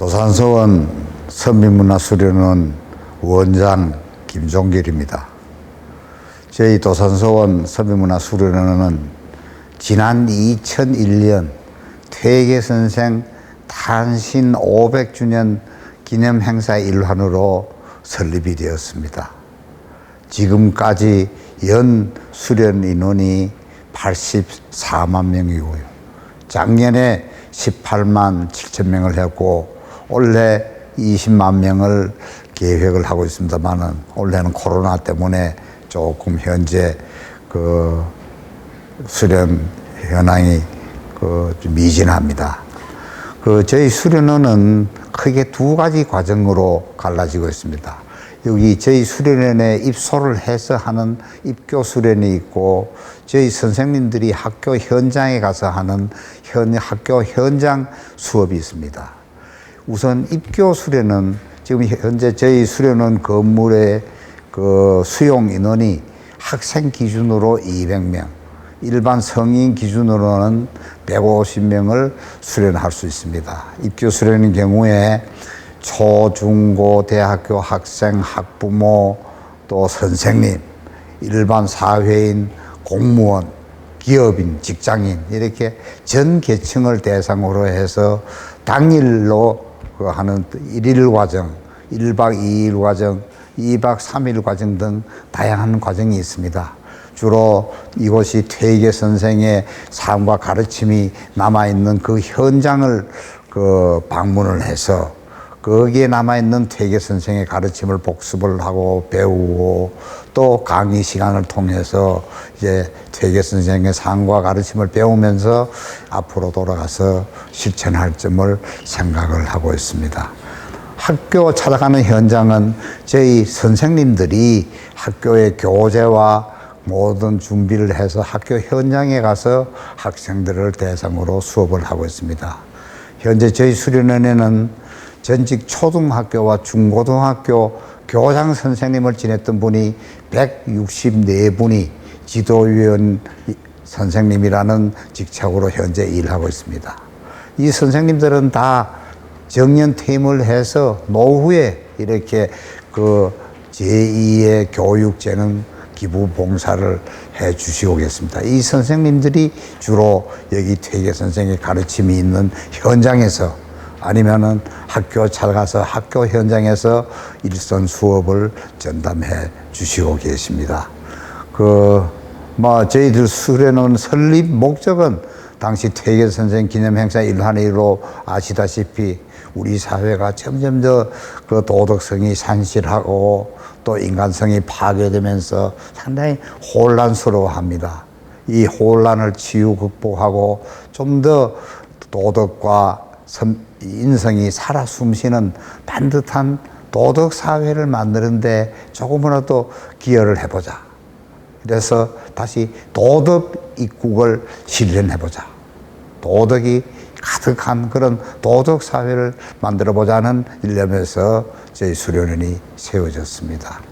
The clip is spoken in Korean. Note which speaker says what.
Speaker 1: 도산서원 선민문화수련원 원장 김종길입니다. 저희 도산서원 선민문화수련원은 지난 2001년 퇴계 선생 탄신 500주년 기념 행사 일환으로 설립이 되었습니다. 지금까지 연 수련 인원이 84만 명이고요. 작년에 18만 7천 명을 했고 올해 20만 명을 계획을 하고 있습니다만은 올해는 코로나 때문에 조금 현재 그 수련 현황이 그좀 미진합니다. 그 저희 수련원은 크게 두 가지 과정으로 갈라지고 있습니다. 여기 저희 수련원에 입소를 해서 하는 입교 수련이 있고 저희 선생님들이 학교 현장에 가서 하는 현 학교 현장 수업이 있습니다. 우선 입교 수련은 지금 현재 저희 수련원 건물의 그 수용 인원이 학생 기준으로 200명, 일반 성인 기준으로는 150명을 수련할 수 있습니다. 입교 수련의 경우에 초, 중, 고, 대학교 학생, 학부모, 또 선생님, 일반 사회인, 공무원, 기업인, 직장인 이렇게 전 계층을 대상으로 해서 당일로 그 하는 일일 과정, 일박이일 과정, 이박삼일 과정 등 다양한 과정이 있습니다. 주로 이곳이 퇴계 선생의 삶과 가르침이 남아있는 그 현장을 그 방문을 해서 거기에 남아있는 퇴계 선생의 가르침을 복습을 하고 배우고 또 강의 시간을 통해서 이제 퇴계 선생의 삶과 가르침을 배우면서 앞으로 돌아가서 실천할 점을 생각을 하고 있습니다. 학교 찾아가는 현장은 저희 선생님들이 학교의 교재와 모든 준비를 해서 학교 현장에 가서 학생들을 대상으로 수업을 하고 있습니다. 현재 저희 수련원에는 전직 초등학교와 중고등학교 교장 선생님을 지냈던 분이 164분이 지도위원 선생님이라는 직책으로 현재 일하고 있습니다. 이 선생님들은 다 정년 퇴임을 해서 노후에 이렇게 그 제2의 교육재능 기부 봉사를 해 주시고 계십니다. 이 선생님들이 주로 여기 퇴계 선생의 가르침이 있는 현장에서 아니면은 학교 찾아가서 학교 현장에서 일선 수업을 전담해 주시고 계십니다. 그, 뭐, 저희들 수련원 설립 목적은 당시 퇴계 선생 기념 행사 일환으로 아시다시피 우리 사회가 점점 더 그 도덕성이 산실하고 또 인간성이 파괴되면서 상당히 혼란스러워 합니다. 이 혼란을 치유 극복하고 좀 더 도덕과 인성이 살아 숨쉬는 반듯한 도덕 사회를 만드는데 조금이라도 기여를 해보자. 그래서 다시 도덕 입국을 실현해보자. 도덕이 가득한 그런 도덕 사회를 만들어 보자는 일념에서 저희 수련원이 세워졌습니다.